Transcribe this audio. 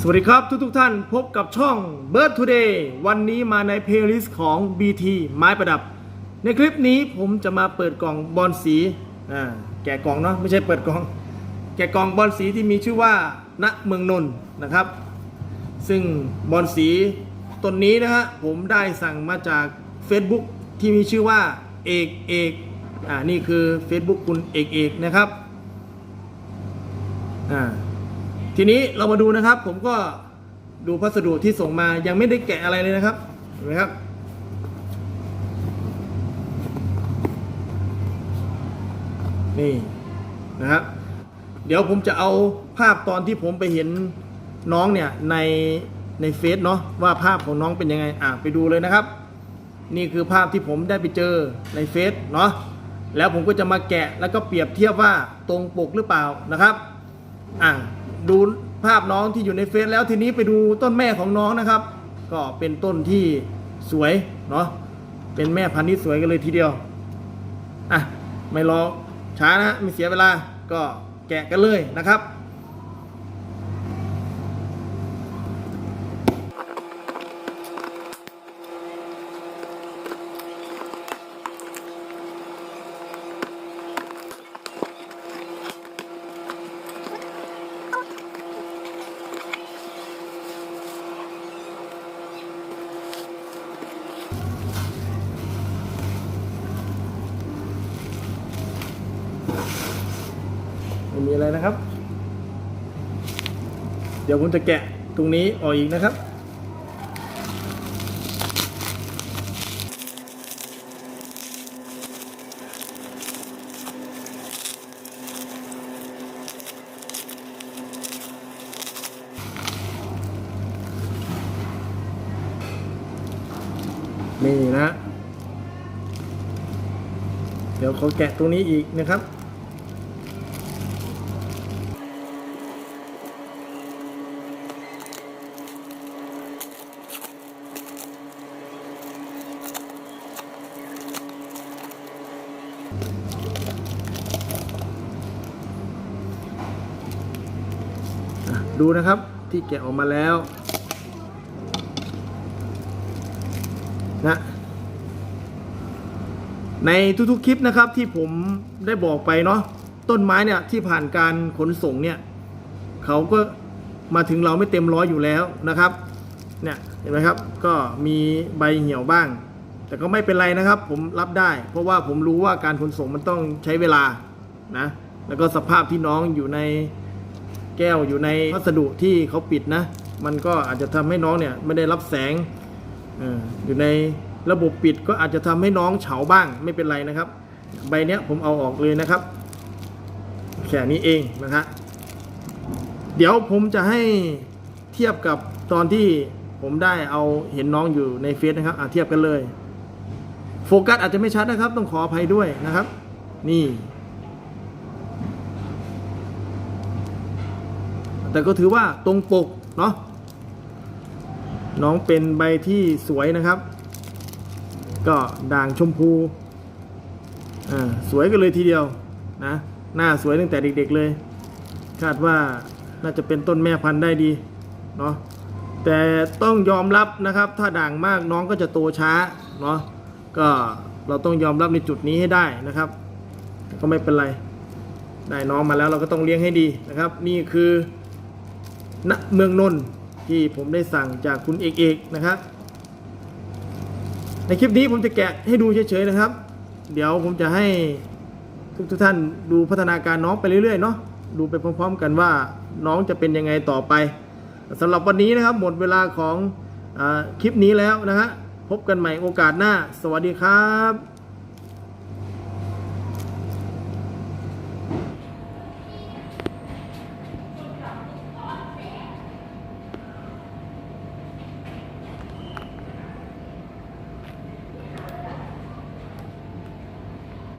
สวัสดีครับทุกทุกท่านพบกับช่อง Bird Today วันนี้มาในเพลย์ลิสต์ของ BT ไม้ประดับ ในคลิปนี้ผมจะมาเปิดกล่องบอลสีแกะกล่องเนาะไม่ใช่เปิดกล่อง แกะกล่องบอลสีที่มีชื่อว่าณเมืองนนท์นะครับ ซึ่งบอลสีต้นนี้นะฮะผมได้สั่งมาจาก Facebook ที่มีชื่อว่าเอกเอกอ่านี่คือ Facebook คุณเอกเอกนะครับอ่า ทีนี้เรามาดูนะครับ ผมก็ดูพัสดุที่ส่งมายังไม่ได้แกะอะไรเลยนะครับเห็นไหมครับ นี่นะครับเดี๋ยวผมจะเอาภาพตอนที่ผมไปเห็นน้องเนี่ยในในเฟซเนาะว่าภาพของน้องเป็นยังไงอะไปดูเลยนะครับ นี่คือภาพที่ผมได้ไปเจอในเฟซเนาะแล้วผมก็จะมาแกะแล้วก็เปรียบเทียบว่าตรงปกหรือเปล่านะครับอะ ดูภาพน้องที่อยู่ในเฟซแล้วทีนี้ไปดูต้นแม่ของน้องนะครับ ก็เป็นต้นที่สวยเนาะเป็นแม่พันธุ์ที่สวยกันเลยทีเดียวอะไม่รอช้านะไม่เสียเวลาก็แกะกันเลยนะครับ ไม่มีอะไรนะครับ เดี๋ยวผมจะแกะตรงนี้ออกอีกนะครับนี่นะ เดี๋ยวเขาแกะตรงนี้อีกนะครับ ดูนะครับที่แกะออกมาแล้วนะในทุกๆคลิปนะครับที่ผมได้บอกไปเนาะต้นไม้เนี่ยที่ผ่านการขนส่งเนี่ยเขาก็มาถึงเราไม่เต็มร้อยอยู่แล้วนะครับเนี่ยเห็นไหมครับก็มีใบเหี่ยวบ้าง แต่ก็ไม่เป็นไรนะครับ ผมรับได้ เพราะว่าผมรู้ว่าการขนส่งมันต้องใช้เวลานะแล้วก็สภาพที่น้องอยู่ใน แก้วอยู่ในพัสดุที่เขาปิดนะ มันก็อาจจะทำให้น้องเนี่ยไม่ได้รับแสงอยู่ในระบบปิดก็อาจจะทำให้น้องเฉาบ้างไม่เป็นไรนะครับ ใบเนี้ยผมเอาออกเลยนะครับแค่นี้เองนะฮะเดี๋ยวผมจะให้เทียบกับตอนที่ผมได้เอาเห็นน้องอยู่ในเฟซนะครับอะเทียบกันเลย โฟกัสอาจจะไม่ชัดนะครับ ต้องขออภัยด้วยนะครับ นี่ แต่ก็ถือว่าตรงปกเนาะน้องเป็นใบที่สวยนะครับ ก็ด่างชมพูอ่าสวยกันเลยทีเดียวนะหน้าสวยตั้งแต่เด็กๆเลย คาดว่าน่าจะเป็นต้นแม่พันธุ์ได้ดีเนาะแต่ต้องยอมรับนะครับ ถ้าด่างมากน้องก็จะโตช้าเนาะก็เราต้องยอมรับในจุดนี้ให้ได้นะครับ ก็ไม่เป็นไรได้น้องมาแล้วเราก็ต้องเลี้ยงให้ดีนะครับ นี่คือ ณเมืองนนท์ที่ผมได้สั่งจากคุณเอกเอกนะครับ ในคลิปนี้ผมจะแกะให้ดูเฉยๆนะครับ เดี๋ยวผมจะให้ทุกทุกท่านดูพัฒนาการน้องไปเรื่อยๆเนาะดูไปพร้อม ๆ กันว่าน้องจะเป็นยังไงต่อไปสำหรับวันนี้นะครับหมดเวลาของอคลิปนี้แล้วนะฮะพบกันใหม่โอกาสหน้า สวัสดีครับ